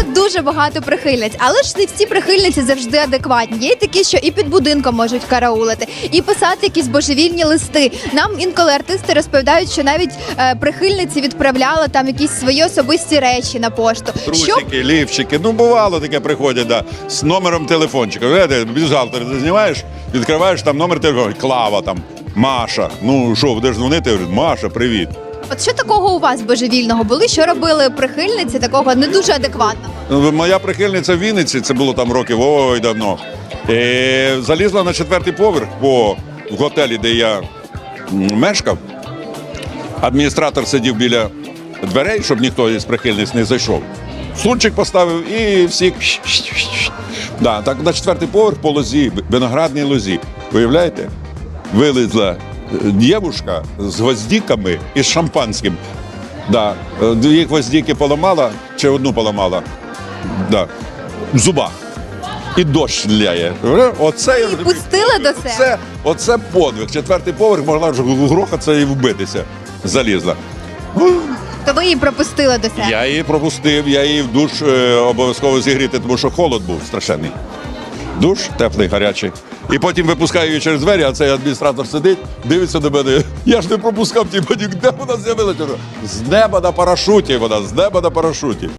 от дуже багато прихильниць, але ж не всі прихильниці завжди адекватні. Є й такі, що і під будинком можуть караулити, і писати якісь божевільні листи. Нам інколи артисти розповідають, що навіть е, прихильниці відправляли там якісь свої особисті речі на пошту. Що Трусики, лівчики. Ну, бувало таке приходять, да, з номером телефончика. Знаєте, бюстгальтер ти знімаєш, відкриваєш там номер телефону, Клава там, Маша. Ну що, будеш дзвонити? Говорить, Маша, привіт. от що такого у вас божевільного були? Що робили прихильниці такого не дуже адекватного? Ну, Моя прихильниця в Вінниці, це було там років ой давно. Е, залізла на четвертий поверх по в готелі, де я мешкав. Адміністратор сидів біля дверей, щоб ніхто із прихильниць не зайшов. Стульчик поставив і всі. Да, так на четвертий поверх по лозі, виноградній лозі. Виявляєте? Вилізла е, дівушка з гвоздіками і з шампанським. Да. е, Дві гвоздіки поламала, чи одну поламала. Да. В зубах. І дощ ляє. Е, Оце, я І пустили до себе. Це, оце подвиг. Четвертий поверх могла вже грохатися і вбитися. Залізла. То ви її пропустили до себе. Я її пропустив, я її в душ е, обов'язково зігріти, тому що холод був страшенний. Душ теплий, гарячий. І потім випускаю її через двері, а цей адміністратор сидить, дивиться до мене. Я ж не пропускав ті де вона з'явилася. З неба на парашуті вона, з неба на парашуті.